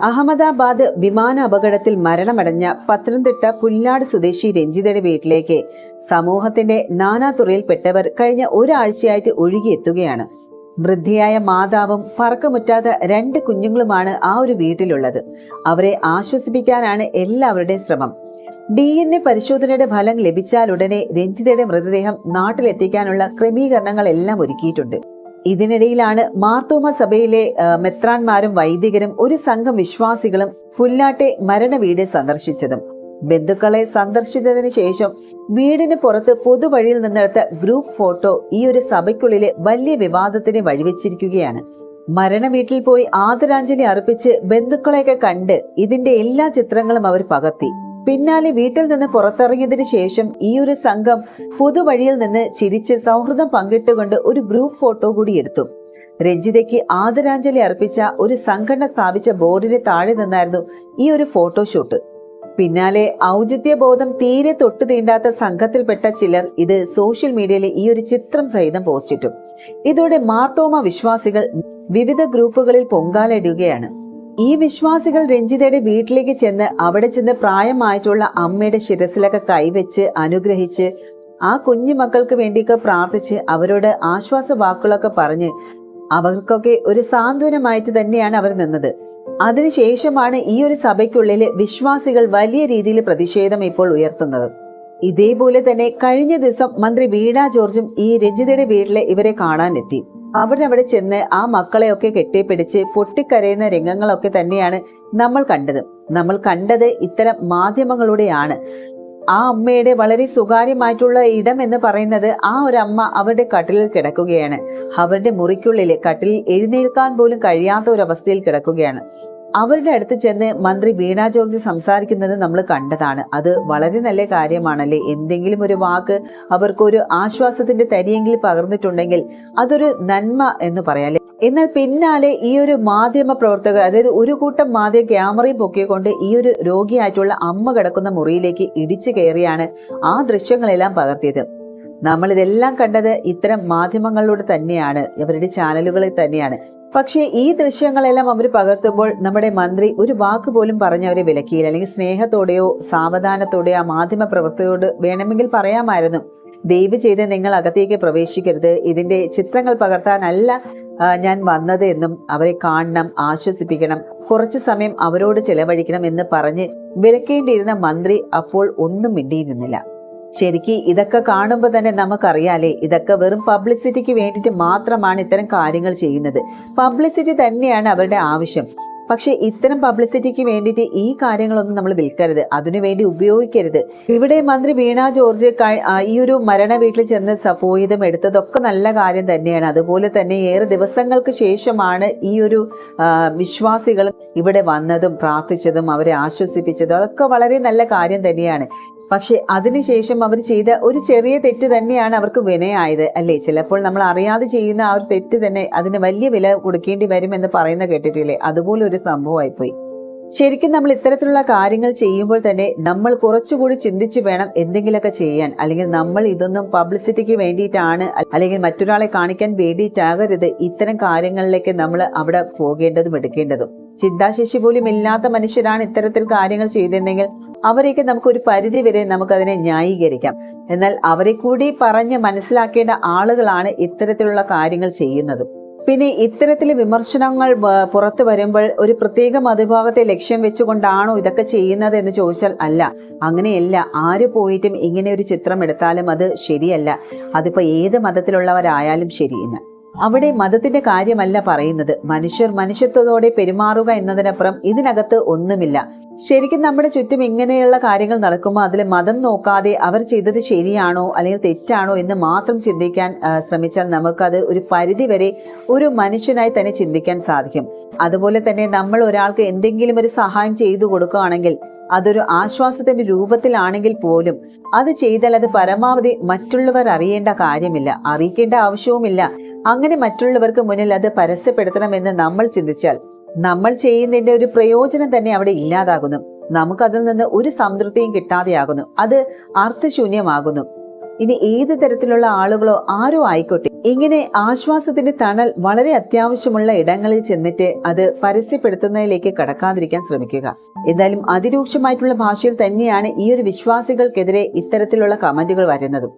അഹമ്മദാബാദ് വിമാന അപകടത്തിൽ മരണമടഞ്ഞ പത്തനംതിട്ട പുല്ലാട് സ്വദേശി രഞ്ജിതയുടെ വീട്ടിലേക്ക് സമൂഹത്തിന്റെ നാനാതുറയിൽപ്പെട്ടവർ കഴിഞ്ഞ ഒരാഴ്ചയായിട്ട് ഒഴുകിയെത്തുകയാണ്. വൃദ്ധിയായ മാതാവും പറക്കമുറ്റാത്ത രണ്ട് കുഞ്ഞുങ്ങളുമാണ് ആ ഒരു വീട്ടിലുള്ളത്. അവരെ ആശ്വസിപ്പിക്കാനാണ് എല്ലാവരുടെയും ശ്രമം. ഡി എൻ എ പരിശോധനയുടെ ഫലം ലഭിച്ചാലുടനെ രഞ്ജിതയുടെ മൃതദേഹം നാട്ടിലെത്തിക്കാനുള്ള ക്രമീകരണങ്ങളെല്ലാം ഒരുക്കിയിട്ടുണ്ട്. ഇതിനിടയിലാണ് മാർത്തോമ സഭയിലെ മെത്രാൻമാരും വൈദികരും ഒരു സംഘം വിശ്വാസികളും പുല്ലാട്ടെ മരണ വീട് സന്ദർശിച്ചതും. ബന്ധുക്കളെ സന്ദർശിച്ചതിന് ശേഷം വീടിന് പുറത്ത് പൊതുവഴിയിൽ നിന്നെടുത്ത ഗ്രൂപ്പ് ഫോട്ടോ ഈ ഒരു സഭയ്ക്കുള്ളിലെ വലിയ വിവാദത്തിന് വഴിവെച്ചിരിക്കുകയാണ്. മരണ വീട്ടിൽ പോയി ആദരാഞ്ജലി അർപ്പിച്ച് ബന്ധുക്കളെയൊക്കെ കണ്ട് ഇതിന്റെ എല്ലാ ചിത്രങ്ങളും അവർ പകർത്തി. പിന്നാലെ വീട്ടിൽ നിന്ന് പുറത്തിറങ്ങിയതിനു ശേഷം ഈ ഒരു സംഘം പൊതുവഴിയിൽ നിന്ന് ചിരിച്ച് സൗഹൃദം പങ്കിട്ടുകൊണ്ട് ഒരു ഗ്രൂപ്പ് ഫോട്ടോ കൂടി എടുത്തു. രഞ്ജിതയ്ക്ക് ആദരാഞ്ജലി അർപ്പിച്ച ഒരു സംഘടന സ്ഥാപിച്ച ബോർഡിന് താഴെ നിന്നായിരുന്നു ഈ ഒരു ഫോട്ടോഷൂട്ട് പിന്നാലെ ഔചിത്യബോധം തീരെ തൊട്ടു തീണ്ടാത്ത സംഘത്തിൽപ്പെട്ട ചിലർ ഇത് സോഷ്യൽ മീഡിയയിലെ ഈ ഒരു ചിത്രം സഹിതം പോസ്റ്റിട്ടു ഇതോടെ മാർത്തോമ വിശ്വാസികൾ വിവിധ ഗ്രൂപ്പുകളിൽ പൊങ്കാലയിടുകയാണ്. ഈ വിശ്വാസികൾ രഞ്ജിതയുടെ വീട്ടിലേക്ക് ചെന്ന് അവിടെ ചെന്ന് പ്രായമായിട്ടുള്ള അമ്മയുടെ ശിരസിലൊക്കെ കൈവച്ച് അനുഗ്രഹിച്ച് ആ കുഞ്ഞു മക്കൾക്ക് വേണ്ടിയൊക്കെ പ്രാർത്ഥിച്ച് അവരോട് ആശ്വാസ വാക്കുകളൊക്കെ പറഞ്ഞ് അവർക്കൊക്കെ ഒരു സാന്ത്വനമായിട്ട് തന്നെയാണ് അവർ നിന്നത്. അതിനുശേഷമാണ് ഈ ഒരു സഭയ്ക്കുള്ളിൽ വിശ്വാസികൾ വലിയ രീതിയിൽ പ്രതിഷേധം ഇപ്പോൾ ഉയർത്തുന്നത്. ഇതേപോലെ തന്നെ കഴിഞ്ഞ ദിവസം മന്ത്രി വീണ ജോർജും ഈ രഞ്ജിതയുടെ വീട്ടിലെ ഇവരെ കാണാനെത്തി. അവരവിടെ ചെന്ന് ആ മക്കളെയൊക്കെ കെട്ടിപ്പിടിച്ച് പൊട്ടിക്കരയുന്ന രംഗങ്ങളൊക്കെ തന്നെയാണ് നമ്മൾ കണ്ടത്. നമ്മൾ കണ്ടത് ഇത്തരം മാധ്യമങ്ങളുടെയാണ്. ആ അമ്മയുടെ വളരെ സ്വകാര്യമായിട്ടുള്ള ഇടം എന്ന് പറയുന്നത് ആ ഒരു അമ്മ അവരുടെ കട്ടിലിൽ കിടക്കുകയാണ്. അവരുടെ മുറിക്കുള്ളിൽ കട്ടിലിൽ എഴുന്നേൽക്കാൻ പോലും കഴിയാത്ത ഒരു അവസ്ഥയിൽ കിടക്കുകയാണ്. അവരുടെ അടുത്ത് ചെന്ന് മന്ത്രി വീണ ജോർജ് സംസാരിക്കുന്നത് നമ്മൾ കണ്ടതാണ്. അത് വളരെ നല്ല കാര്യമാണല്ലേ? എന്തെങ്കിലും ഒരു വാക്ക് അവർക്കൊരു ആശ്വാസത്തിന്റെ തരിയെങ്കിൽ പകർന്നിട്ടുണ്ടെങ്കിൽ അതൊരു നന്മ എന്ന് പറയാല്ലേ എന്നാൽ പിന്നാലെ ഈ ഒരു മാധ്യമ പ്രവർത്തകർ അതായത് ഒരു കൂട്ടം മാധ്യമ ക്യാമറയും പൊക്കിക്കൊണ്ട് ഈ ഒരു രോഗിയായിട്ടുള്ള അമ്മ കിടക്കുന്ന മുറിയിലേക്ക് ഇടിച്ചു കയറിയാണ് ആ ദൃശ്യങ്ങളെല്ലാം പകർത്തിയത്. നമ്മൾ ഇതെല്ലാം കണ്ടത് ഇത്തരം മാധ്യമങ്ങളിലൂടെ തന്നെയാണ് ഇവരുടെ ചാനലുകളിൽ തന്നെയാണ്. പക്ഷേ ഈ ദൃശ്യങ്ങളെല്ലാം അവർ പകർത്തുമ്പോൾ നമ്മുടെ മന്ത്രി ഒരു വാക്ക് പോലും പറഞ്ഞ് അവരെ വിലക്കിയില്ല. അല്ലെങ്കിൽ സ്നേഹത്തോടെയോ സാവധാനത്തോടെയോ ആ മാധ്യമ പ്രവർത്തകരോട് വേണമെങ്കിൽ പറയാമായിരുന്നു. ദയവ് ചെയ്ത് നിങ്ങൾ അകത്തേക്ക് പ്രവേശിക്കരുത്. ഇതിന്റെ ചിത്രങ്ങൾ പകർത്താനല്ല ഞാൻ വന്നത് എന്നും അവരെ കാണണം ആശ്വസിപ്പിക്കണം. കുറച്ചു സമയം അവരോട് ചെലവഴിക്കണം എന്ന് പറഞ്ഞ് വിലക്കേണ്ടിയിരുന്ന മന്ത്രി അപ്പോൾ ഒന്നും മിണ്ടിയിരുന്നില്ല. ശരിക്ക് ഇതൊക്കെ കാണുമ്പോൾ തന്നെ നമുക്കറിയാലേ ഇതൊക്കെ വെറും പബ്ലിസിറ്റിക്ക് വേണ്ടിയിട്ട് മാത്രമാണ് ഇത്തരം കാര്യങ്ങൾ ചെയ്യുന്നത്. പബ്ലിസിറ്റി തന്നെയാണ് അവരുടെ ആവശ്യം. പക്ഷേ ഇത്തരം പബ്ലിസിറ്റിക്ക് വേണ്ടിയിട്ട് ഈ കാര്യങ്ങളൊന്നും നമ്മൾ വിൽക്കരുത്. അതിനുവേണ്ടി ഉപയോഗിക്കരുത്. ഇവിടെ മന്ത്രി വീണ ജോർജ് ഈ ഒരു മരണ വീട്ടിൽ ചെന്ന് പോയതും എടുത്തതൊക്കെ നല്ല കാര്യം തന്നെയാണ്. അതുപോലെ തന്നെ ഏറെ ദിവസങ്ങൾക്ക് ശേഷമാണ് ഈ ഒരു വിശ്വാസികളും ഇവിടെ വന്നതും പ്രാർത്ഥിച്ചതും അവരെ ആശ്വസിപ്പിച്ചതും അതൊക്കെ വളരെ നല്ല കാര്യം തന്നെയാണ്. പക്ഷെ അതിനുശേഷം അവർ ചെയ്ത ഒരു ചെറിയ തെറ്റ് തന്നെയാണ് അവർക്ക് വിനയായത് അല്ലേ? ചിലപ്പോൾ നമ്മൾ അറിയാതെ ചെയ്യുന്ന ആ ഒരു തെറ്റ് തന്നെ അതിന് വലിയ വില കൊടുക്കേണ്ടി വരുമെന്ന് പറയുന്ന കേട്ടിട്ടില്ലേ? അതുപോലെ ഒരു സംഭവമായിപ്പോയി ശരിക്കും നമ്മൾ ഇത്തരത്തിലുള്ള കാര്യങ്ങൾ ചെയ്യുമ്പോൾ തന്നെ നമ്മൾ കുറച്ചുകൂടി ചിന്തിച്ച് വേണം എന്തെങ്കിലുമൊക്കെ ചെയ്യാൻ. അല്ലെങ്കിൽ നമ്മൾ ഇതൊന്നും പബ്ലിസിറ്റിക്ക് വേണ്ടിയിട്ടാണ് അല്ലെങ്കിൽ മറ്റൊരാളെ കാണിക്കാൻ വേണ്ടിയിട്ടാകരുത് ഇത്തരം കാര്യങ്ങളിലേക്ക് നമ്മൾ അവിടെ പോകേണ്ടതും എടുക്കേണ്ടതും. ചിന്താശേഷി പോലും ഇല്ലാത്ത മനുഷ്യരാണ് ഇത്തരത്തിൽ കാര്യങ്ങൾ ചെയ്തിരുന്നെങ്കിൽ അവരെയൊക്കെ നമുക്ക് ഒരു പരിധി വരെ നമുക്കതിനെ ന്യായീകരിക്കാം. എന്നാൽ അവരെ കൂടി പറഞ്ഞ് മനസ്സിലാക്കേണ്ട ആളുകളാണ് ഇത്തരത്തിലുള്ള കാര്യങ്ങൾ ചെയ്യുന്നത്. പിന്നെ ഇത്തരത്തിൽ വിമർശനങ്ങൾ പുറത്തു വരുമ്പോൾ ഒരു പ്രത്യേക മതവിഭാഗത്തെ ലക്ഷ്യം വെച്ചുകൊണ്ടാണോ ഇതൊക്കെ ചെയ്യുന്നത് എന്ന് ചോദിച്ചാൽ അല്ല. അങ്ങനെയല്ല. ആര് പോയിട്ടും ഇങ്ങനെ ഒരു ചിത്രം എടുത്താലും അത് ശരിയല്ല. അതിപ്പോൾ ഏത് മതത്തിലുള്ളവരായാലും ശരിയെന്ന് അവിടെ മതത്തിന്റെ കാര്യമല്ല പറയുന്നത്. മനുഷ്യർ മനുഷ്യത്വത്തോടെ പെരുമാറുക എന്നതിനപ്പുറം ഇതിനകത്ത് ഒന്നുമില്ല. ശരിക്കും നമ്മുടെ ചുറ്റും ഇങ്ങനെയുള്ള കാര്യങ്ങൾ നടക്കുമ്പോൾ അതിൽ മതം നോക്കാതെ അവർ ചെയ്തത് ശരിയാണോ അല്ലെങ്കിൽ തെറ്റാണോ എന്ന് മാത്രം ചിന്തിക്കാൻ ശ്രമിച്ചാൽ നമുക്കത് ഒരു പരിധി വരെ ഒരു മനുഷ്യനായി തന്നെ ചിന്തിക്കാൻ സാധിക്കും. അതുപോലെ തന്നെ നമ്മൾ ഒരാൾക്ക് എന്തെങ്കിലും ഒരു സഹായം ചെയ്തു കൊടുക്കുകയാണെങ്കിൽ അതൊരു ആശ്വാസത്തിന്റെ രൂപത്തിലാണെങ്കിൽ പോലും അത് ചെയ്താൽ അത് പരമാവധി മറ്റുള്ളവർ അറിയേണ്ട കാര്യമില്ല അറിയിക്കേണ്ട ആവശ്യവുമില്ല. അങ്ങനെ മറ്റുള്ളവർക്ക് മുന്നിൽ അത് പരസ്യപ്പെടുത്തണമെന്ന് നമ്മൾ ചിന്തിച്ചാൽ നമ്മൾ ചെയ്യുന്നതിന്റെ ഒരു പ്രയോജനം തന്നെ അവിടെ ഇല്ലാതാകുന്നു. നമുക്കതിൽ നിന്ന് ഒരു സംതൃപ്തിയും കിട്ടാതെയാകുന്നു. അത് അർത്ഥശൂന്യമാകുന്നു. ഇനി ഏത് തരത്തിലുള്ള ആളുകളോ ആരോ ആയിക്കോട്ടെ. ഇങ്ങനെ ആശ്വാസത്തിന്റെ തണൽ വളരെ അത്യാവശ്യമുള്ള ഇടങ്ങളിൽ ചെന്നിട്ട് അത് പരസ്യപ്പെടുത്തുന്നതിലേക്ക് കടക്കാതിരിക്കാൻ ശ്രമിക്കുക. എന്തായാലും അതിരൂക്ഷമായിട്ടുള്ള ഭാഷയിൽ തന്നെയാണ് ഈ ഒരു വിശ്വാസികൾക്കെതിരെ ഇത്തരത്തിലുള്ള കമന്റുകൾ വരുന്നതും.